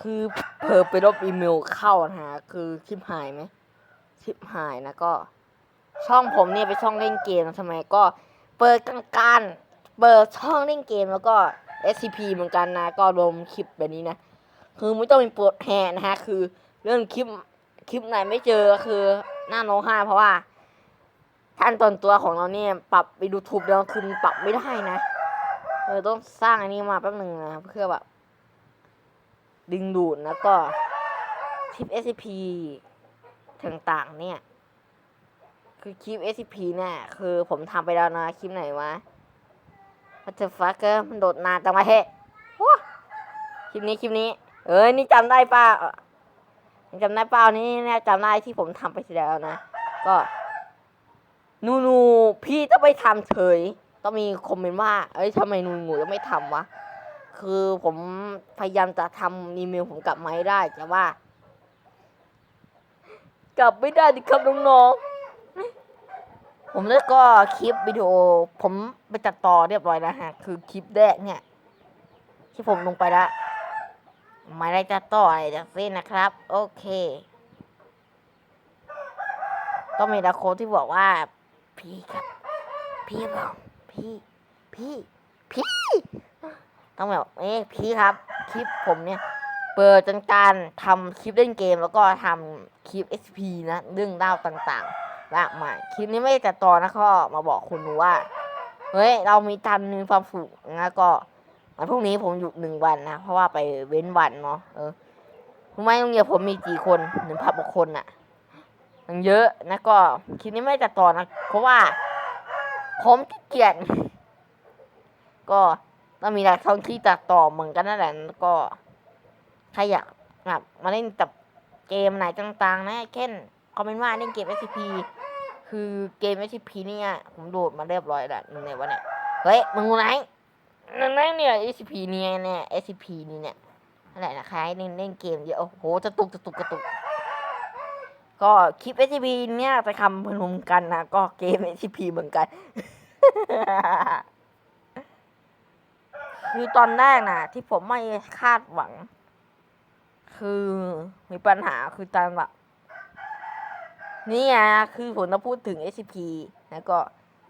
คือเผลอไปลบอีเมลเข้านะฮะคือคลิปหายไหมคลิปหายนะก็ ช่องผมเนี่ยเป็นช่องเล่นเกมทำไมก็เปิดกลางการเปิดช่องเล่นเกมแล้วก็ SCP เหมือนกันนะ ก็รวมคลิปแบบนี้นะ คือไม่ต้องมีปวดแหนะฮะ คือเรื่องคลิปคลิปไหนไม่เจอคือหน้าร้ห้าเพราะว่าขั้นตอนตัวของเราเนี่ยปรับไปดูทูบแล้วคือมันปรับไม่ได้นะเออต้องสร้างอันนี้มาแป๊บหนึ่งนะเพื่อแบบ ดึงดูดแล้วก็คลิป SCP ต่างๆ เนี่ย คือคลิป SCP เนี่ย คือผมทำไปแล้วนะคลิปไหนวะ What the fuck เออมันโดดนานจังวะเฮ้คลิปนี้คลิปนี้ เอ้ยนี่จำได้ป่ะเอ่อจำได้เปล่านี่เนี่ยจำได้ที่ผมทำไปทีแล้วนะ ก็ นูนูพี่ต้องไปทำเฉย ต้องมีคอมเมนต์ว่า เอ้ยทำไมนูนูยังไม่ทำวะ คือผมพยายามจะทำอีเมลผมกลับมาให้ได้แต่ว่า กลับไม่ได้ดิครับน้องๆผมแล้วก็คลิปวิดีโอ ผมไปตัดต่อเรียบร้อยแล้วฮะ คือคลิปแรกเนี่ย ที่ผมลงไปล้วไม่ได้ตัดต่ออะไรจากสิ้นนะครับ โอเค ก็มีดาโคที่บอกว่า พี่ครับ พี่บอกพี่ พี่ พี่ ต้องแบบเอ้ยพี่ครับคลิปผมเนี่ยเปิดจนการทำคลิปเล่นเกม แล้วก็ทำคลิป SP นะเรื่องเล่าต่างๆมากมายคลิปนี้ไม่ได้ตัดต่อนะก็มาบอกคุณว่าเฮ้ยเรามีตันมีความสุขนะก็วันพรุ่งนี้ผมหยุดหนึ่งวันนะเพราะว่าไปเว้นวันเนาะเออรู้ไหมโรงเรียนผมมีกี่คนหนึ่งพันกว่าคนอะมันเยอะนะก็คลิปนี้ไม่ได้ตัดต่อนะเพราะว่าผมขี้เกียจก็ ต้องมีหลายช่องที่ตัดต่อเหมือนกันนั่นแหละก็ใครอยากแบบมาเล่นกับเกมไหนต่างๆ นะ เช่นคอมเมนต์ว่าเล่นเกม SCP คือเกม SCP เนี่ยผมโหลดมาเรียบร้อยแล้วหนึ่งในวันเนี่ยเฮ้ยมึงไหนนั่นไงเนี่ย SCP เนี่ยเนี่ย SCP นี่เนี่ยนั่นแหละนะคะเล่นเล่นเกมเยอะโอ้โหจะตุกจะตุกกระตุก ก็คลิป SCP เนี่ยไปคำพนมกันนะก็เกม SCP เหมือนกัน คือตอนแรกนะที่ผมไม่คาดหวัง คือมีปัญหาคือตอนแบบนี่ไงคือผมจะพูดถึง SCP แล้วก็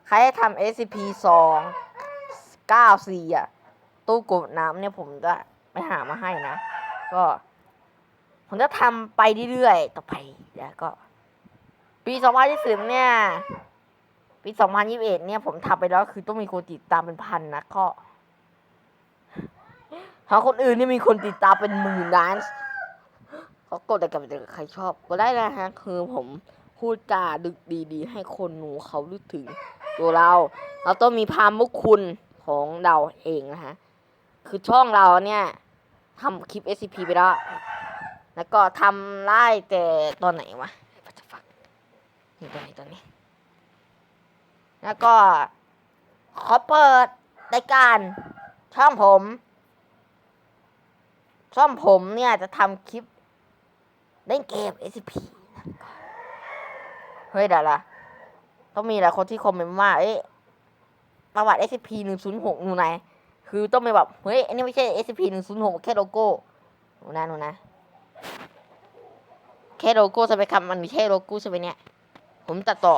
ใครให้ทำ SCP สองเก้าสี่อะ ตู้กดน้ำเนี่ยผมจะไปหามาให้นะ ก็ ผมจะทำไปเรื่อยๆต่อไปแล้วก็ ปีสองพันยี่สิบเนี่ย ปีสองพันยี่สิบเอ็ดเนี่ยผมทำไปแล้วคือต้องมีคนติดตามเป็นพันนะก็ ถ้าคนอื่นนี่มีคนติดตามเป็นหมื่นล้านเขากดแต่กับใครชอบก็ได้นะฮะคือผมพูดจาดึกดีๆ ให้คนหนูเขารู้ถึงตัวเรา เราต้องมีพามุกคุณของเราเองนะฮะคือช่องเราเนี่ยทำคลิป SCP ไปแล้ว แล้วก็ทำไล่แต่ตอนไหนวะปัจจุบันนี่ตอนไหนตอนนี้ แล้วก็ขอเปิดรายการช่องผม ช่องผมเนี่ยจะทำคลิปเล่นเกม SCP เฮ้ยเดี๋ยวละต้องมีหลายคนที่คอมเมนต์ว่า เอ๊ะประวัติ SCP หนึ่งศูนย์หกหนูไหน คือต้องไปแบบ เฮ้ย อันนี้ไม่ใช่ SCP หนึ่งศูนย์หกแค่โลโก้ หนูนะหนูนะ แค่โลโก้ใช่ไหมครับมันไม่ใช่โลโก้ใช่ไหมเนี่ย ผมตัดต่อ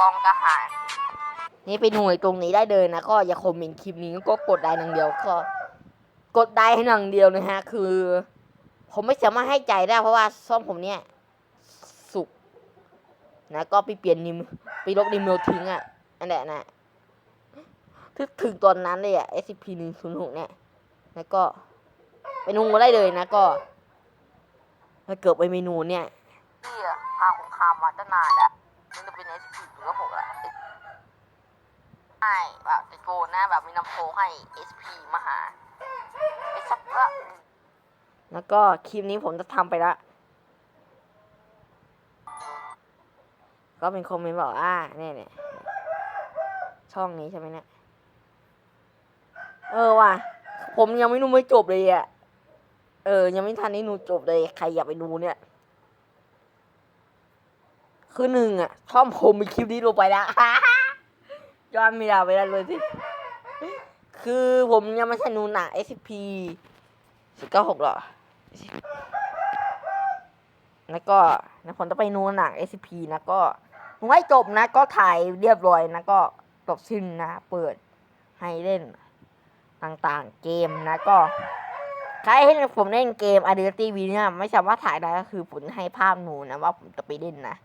ต้องกระหายนี่ไปหน่วยตรงนี้ได้เลยนะ ก็อย่าคอมเมนต์คลิปนี้ก็กดได้หนังเดียวก็ กดได้ให้หนังเดียวนะฮะ คือ ผมไม่สามารถให้ใจได้ เพราะว่าซ่อมผมเนี่ย สุกนะก็ไปเปลี่ยนนิมไปลบนิมเมลทิ้งอะอันแหละนะถึงถึงตอนนั้นเลยอะ SCP หนึ่งศูนย์หกเนี่ยแล้วก็ไปนุ่งมาได้เลยนะก็ถ้าเกิดไปเมนูเนี่ยที่พาคุงคามมาตั้งนานแล้วมันจะเป็น SCP หรือว่าผมละใช่ แบบตะโกนนะแบบมีน้ำโพให้ SP มาหาไปสักละแล้วก็คลิปนี้ผมจะทำไปละ ก็เป็นคอมเมนต์บอกอ่าเนี่ยเนี่ยช่องนี้ใช่ไหมเนี่ย เออว่ะ ผมยังไม่รู้ไม่จบเลยอะ เออ ยังไม่ทันได้ดูจบเลย ใครอยากไปดูเนี่ย คือหนึ่งอะช่องผมมีคลิปนี้ลงไปแล้ว ยอดไม่ได้ไปแล้วเลยสิ คือผมยังไม่ใช่นูนหนัง SCP สิบเก้าหกหรอ แล้วก็นะผมจะไปนูนหนัง SCP นะก็ผมให้จบนะ ก็ถ่ายเรียบร้อยนะก็จบสิ้นนะ เปิดให้เล่นต่างๆ เกมนะก็ใครให้ผมเล่นเกม a d i t y V เนี่ยไม่สามารถถ่ายได้ก็คือผมให้ภาพหนูนะว่าผมจะไปเล่นนะ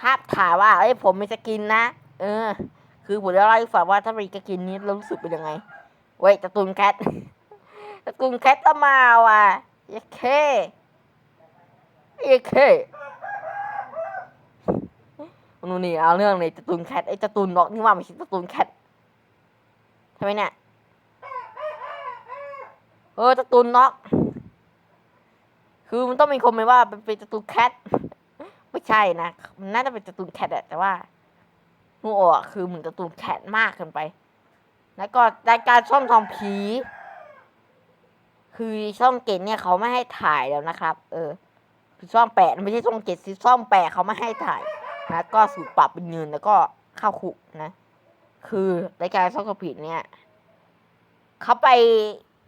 ภาพถ่ายว่าเอ้ยผมมีสกินนะ เออ คือผมจะเล่าให้ฟังว่าถ้ามีสกินนี้เรารู้สึกเป็นยังไง เว้ยตะตุนแคทตะตุนแคทก็มาว่ะเยเคเยเคนู่นนี่เอาเรื่องเลยตะตุนแคทไอ้ตะตุนบอกนี่ว่าไม่ใช่ตะตุนแคทใช่ไหมเนี่ยเออตะตุนน็อก คือมันต้องมีคนไหมว่าเป็นตะตุนแคท ไม่ใช่นะมันน่าจะเป็นตะตุนแคทอะแต่ว่า งูออกคือเหมือนตะตุนแคทมากเกินไป แล้วก็รายการช่องทองผี คือช่องเกตเนี่ยเขาไม่ให้ถ่ายแล้วนะครับ เออคือช่องแปดไม่ใช่ช่องเกตคือช่องแปดเขาไม่ให้ถ่ายนะก็สูตรปรับเป็นเงินแล้วก็เข้าคุกนะ คือรายการช่องทองผีเนี่ยเขาไป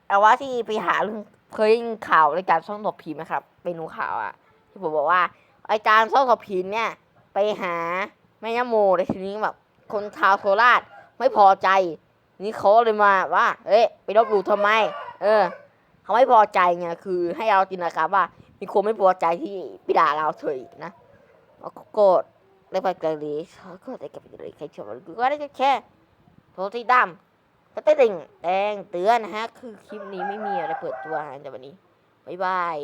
เอาว่าที่ไปหาเรื่องเคยยินข่าวรายการช่องตบผีไหมครับ ไปดูข่าวอะที่ผมบอกว่าอาจารย์ช่องตบผีเนี่ย ไปหา ม่ยะโมในทีนี้แบบ คนชาวโคราชไม่พอใจ นี่เขาเลยมาว่าเอ๊ะไปลบหลู่ทำไม เออเขาไม่พอใจไงคือให้เราจินตนาการว่า มีคนไม่พอใจที่ไปด่าเราเฉยนะแล้วก็โกรธเลยไปเกาหลีเขาก็ได้กับเลยใครชอบก็ได้แค่โทรที่ดำก็เต้นแดงเตือนนะฮะ คือคลิปนี้ไม่มีอะไรเปิดตัวนะแต่วันนี้ บ๊ายบาย